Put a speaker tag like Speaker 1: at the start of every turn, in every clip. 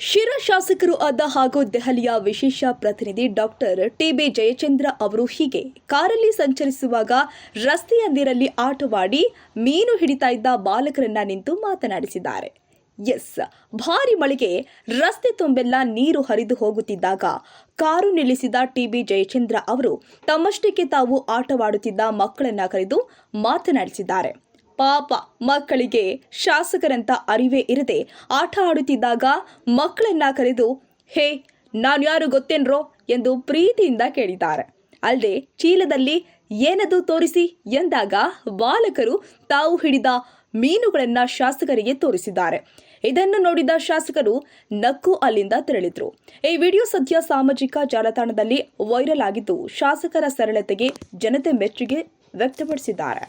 Speaker 1: ಶಿರಾ ಶಾಸಕರು ಆದ ಹಾಗೂ ದೆಹಲಿಯ ವಿಶೇಷ ಪ್ರತಿನಿಧಿ ಡಾಕ್ಟರ್ ಟಿಬಿ ಜಯಚಂದ್ರ ಅವರು ಹೀಗೆ ಕಾರಲ್ಲಿ ಸಂಚರಿಸುವಾಗ ರಸ್ತೆಯ ನೀರಲ್ಲಿ ಆಟವಾಡಿ ಮೀನು ಹಿಡಿತಾ ಇದ್ದ ಬಾಲಕರನ್ನ ನಿಂತು ಮಾತನಾಡಿಸಿದ್ದಾರೆ. ಎಸ್ ಭಾರಿ ಮಳೆಗೆ ರಸ್ತೆ ತುಂಬೆಲ್ಲ ನೀರು ಹರಿದು ಹೋಗುತ್ತಿದ್ದಾಗ ಕಾರು ನಿಲ್ಲಿಸಿದ ಟಿಬಿ ಜಯಚಂದ್ರ ಅವರು ತಮ್ಮಷ್ಟಕ್ಕೆ ತಾವು ಆಟವಾಡುತ್ತಿದ್ದ ಮಕ್ಕಳನ್ನ ಕರೆದು ಮಾತನಾಡಿಸಿದ್ದಾರೆ. ಪಾಪ ಮಕ್ಕಳಿಗೆ ಶಾಸಕರಂತ ಅರಿವೇ ಇರದೆ ಆಟ ಆಡುತ್ತಿದ್ದಾಗ ಮಕ್ಕಳನ್ನ ಕರೆದು, ಹೇ, ನಾನು ಯಾರು ಗೊತ್ತೇನ್ರೋ? ಎಂದು ಪ್ರೀತಿಯಿಂದ ಕೇಳಿದ್ದಾರೆ. ಅಲ್ಲದೆ ಚೀಲದಲ್ಲಿ ಏನದು ತೋರಿಸಿ? ಎಂದಾಗ ಬಾಲಕರು ತಾವು ಹಿಡಿದ ಮೀನುಗಳನ್ನ ಶಾಸಕರಿಗೆ ತೋರಿಸಿದ್ದಾರೆ. ಇದನ್ನು ನೋಡಿದ ಶಾಸಕರು ನಕ್ಕು ಅಲ್ಲಿಂದ ತೆರಳಿದ್ರು. ಈ ವಿಡಿಯೋ ಸದ್ಯ ಸಾಮಾಜಿಕ ಜಾಲತಾಣದಲ್ಲಿ ವೈರಲ್ ಆಗಿದ್ದು, ಶಾಸಕರ ಸರಳತೆಗೆ ಜನತೆ ಮೆಚ್ಚುಗೆ ವ್ಯಕ್ತಪಡಿಸಿದ್ದಾರೆ.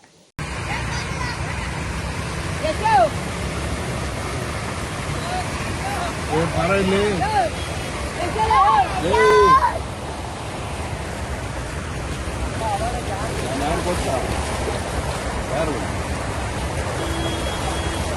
Speaker 2: ಯಾರು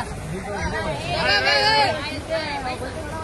Speaker 3: 来
Speaker 2: 来来来来来